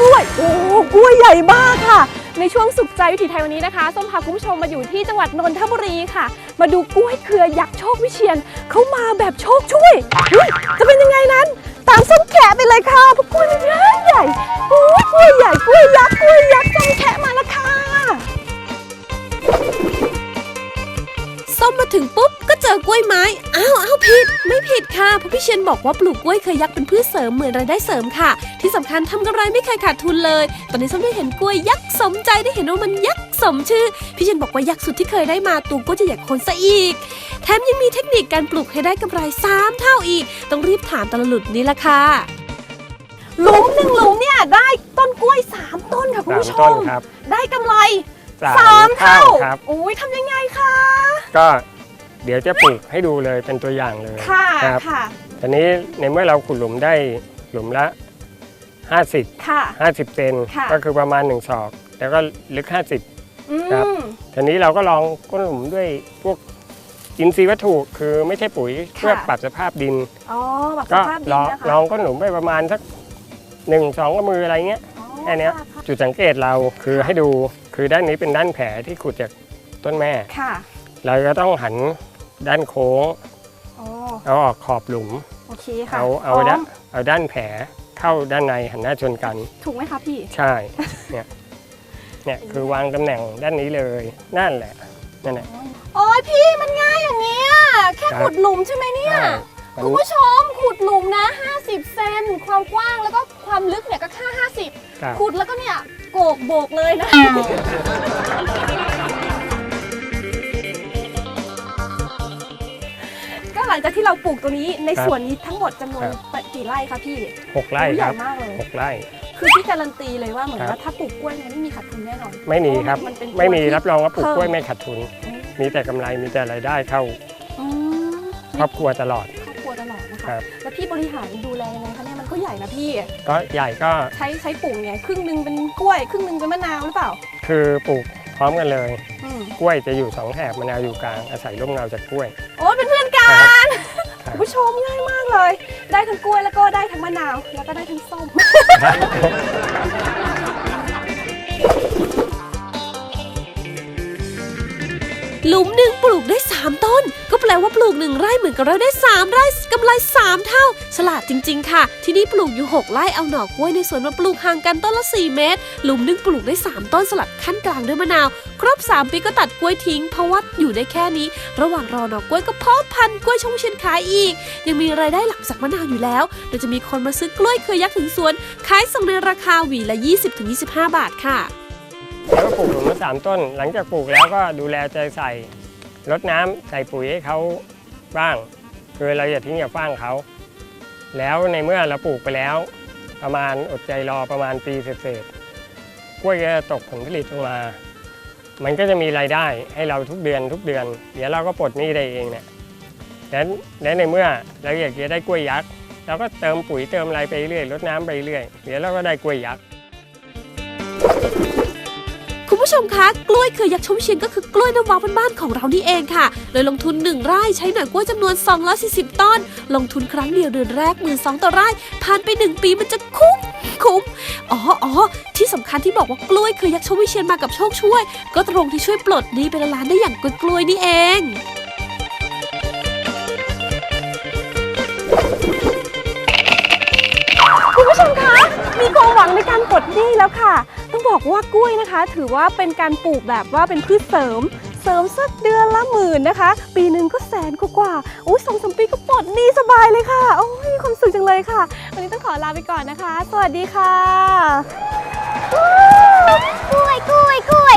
กล้วยใหญ่มากค่ะ ในช่วงสุขใจวิถีไทยวันนี้นะคะ ส้มพาคุณผู้ชมมาอยู่ที่จังหวัดนนทบุรีค่ะ มาดูกล้วยเครือยักษ์โชควิเชียนเขามาแบบโชคช่วย จะเป็นยังไงนั้น ตามส้มแขะไปเลยค่ะพวก เจอกล้วยไม้อ้าวอ้าวผิด ไม่ผิดค่ะเพราะพี่เชียนบอกว่าปลูกกล้วยเคยยักษ์เป็นพืชเสริมเหมือนรายได้เสริมค่ะ ที่สำคัญทำกำไรไม่เคยขาดทุนเลย ตอนนี้ส้มได้เห็นกล้วยยักษ์สมใจได้เห็นว่ามันยักษ์สมชื่อ พี่เชียนบอกว่ายักษ์สุดที่เคยได้มาตัวก็จะใหญ่กว่าคนซะอีก แถมยังมีเทคนิคการปลูกให้ได้กำไรสามเท่าอีก ต้องรีบถามตะละหลุดนี่ละค่ะหลุมหนึ่งหลุมเนี่ยได้ต้นกล้วย 3 ต้นค่ะคุณสามผู้ชต้นมครับได้กำไรสามสามเท่าครับโอ้ยทำยังไงคะ ก็ เดี๋ยวจะปลูกให้ดูเลยเป็นตัวอย่างเลยค่ะครับค่ะตอนนี้ในเมื่อเราขุดหลุมได้หลุมละ 50 ค่ะ 50เซนค่ะ ก็คือประมาณ1ศอก แล้วก็ลึก 50 อืครับ มทีนี้เราก็ลองก้นหลุมด้วยพวกอินทรีย์วัตถุคือไม่ใช่ปุ๋ยเพื่อปรับสภาพดิน อ๋อแบบสก็ภาพลดีองนะคะลองก้นหลุมไปประมาณสักหนึ่งสองกมืออะไรเงี้ย อ๋อแค่เนี้ย ค่ะจุดสังเกตเราคือให้ดูคือด้านนี้เป็นด้านแผลที่ขุดจากต้นแม่ ค่ะ เราก็ต้องหัน ด้านโค้งอ๋อเอาออกขอบหลุม โอเคค่ะเอาเอาพร้ด้านมเอาด้านแผลเข้าด้านในหันหน้าชนกัน ถูกไหมคะพี่ ใช่ เนี่ย เนี่ยคือวางตำแหน่งด้านนี้เลย นั่นแหละ นั่นแหละ โอ้ยพี่มันง่ายอย่างเนี้ยแค่ครับ ขุดหลุมใช่ไหมเนี่ย ใช่มันคุณผู้ชมขุดหลุมนะ 50 เซนความกว้างแล้วก็ความลึกเนี่ยก็แค่50 ครับ ขุดแล้วก็เนี่ยโกกโบกเลยนะ งจากที่เราปลูกตัวนี้ในครับส่วนนี้ทั้งหมดจำนวนครับ กี่ไร่คะพี่หกไร่โอ้ยใหคญ่รับมากเลย หกไร่ คือพี่การันตีเลยว่าเหมือนครับ ว่าถ้าปลูกกล้วยเนี่ยไม่มีขาดทุนแน่นอนไม่มีครับ เพาะว่ามันเป็นตัวไม่มีที่ รับรองว่าปลูกเพิ่ม กล้วยไม่ขาดทุน มีแต่กำไรมีแต่รายได้เข้าอืมครอบครัวตลอด ครอบครัวตลอดนะคคะรับแล้วพี่บริหารดูแลยังไงคะเนี่ยมันก็ใหญ่นะพี่ ก็ใหญ่ก็ใช้ใช้ปลูกไงครึ่งหนึ่งเป็นกล้วย ครึ่งหนึ่งเป็นมะนาวหรือเปล่า คือปลูกพร้อมกันเลย อืมกล้วยจะอยู่สองแถบมะนาวอยู่กลางอาศัยร่มเงาจากกล้วย ครับคุณผู้ชมง่ายมากเลย ได้ทั้งกล้วยแล้วก็ได้ทั้งมะนาว แล้วก็ได้ทั้งส้ม หลุมหนึ่งปลูกได้ 3 ต้น ก็แปลว่าปลูก 1 ไร่เหมือนกับเราได้ 3 ไร่กำไร 3 เท่า ฉลาดจริง ๆ ค่ะ ที่นี่ปลูกอยู่ 6 ไร่เอาหน่อกล้วยในสวนมาปลูกห่างกันต้นละ 4 เมตร หลุมหนึ่งปลูกได้ 3 ต้นสลับขั้นกลางด้วยมะนาว ครบ 3 ปีก็ตัดกล้วยทิ้ง เพราะว่าอยู่ได้แค่นี้ ระหว่างรอหน่อกล้วยก็เพาะพันธุ์กล้วยชงเชียนขายอีก ยังมีรายได้หลักจากมะนาวอยู่แล้วโดยจะมีคนมาซื้อกล้วยเคยยักษ์ถึงสวนขายส่งในราคาหวีละ 20-25 บาทค่ะ แล้วก็ปลูกหลุมละสามต้น หลังจากปลูกแล้วก็ดูแลใจใส่รดน้ำใส่ปุ๋ยให้เขาบ้าง คือเราอย่าทิ้งอย่าฟ้างเขา แล้วในเมื่อเราปลูกไปแล้ว ประมาณอดใจรอประมาณปีเศษๆกล้วยก็จะตกผลผลิตออกมา มันก็จะมีรายได้ให้เราทุกเดือนทุกเดือน เดี๋ยวเราก็ปลดหนี้ได้เองเนี่ยและและในเมื่อเราอยากจะได้กล้วยยักษ์เราก็เติมปุ๋ยเติมอะไรไปเรื่อยรดน้ำไปเรื่อยเดี๋ยวเราก็ได้กล้วยยักษ์ คุณผู้ชมคะกล้วยเคยยักษ์ชมเชียนก็คือกล้วยน้ำว้าบ้านๆของเรานี่เองค่ะโดยลงทุน 1 ไร่ใช้หน่อยกล้วยจำนวน 240 ต้น ลงทุนครั้งเดียวเดือนแรกหมื่นสองต่อไร่ผ่านไป 1 ปีมันจะคุ้มคุ้มอ๋ออ๋อที่สำคัญที่บอกว่ากล้วยเคยยักษ์ชมวิเชียนมากับโชคช่วย ก็ตรงที่ช่วยปลดหนี้เป็นล้านได้อย่างกล้วยนี่เองคุณผู้ชมคะมีความหวังในการปลดหนี้แล้วค่ะ บอกว่ากล้วยนะคะ ถือว่าเป็นการปลูกแบบว่าเป็นพืชเสริม เสริมสักเดือนละหมื่นนะคะ ปีหนึ่งก็แสนกว่าๆอุ้ยสองสามปีก็ปลดหนี้สบายเลยค่ะ โอ้ยมีความสุขจังเลยค่ะ วันนี้ต้องขอลาไปก่อนนะคะ สวัสดีค่ะ กล้วยกล้วยกล้วย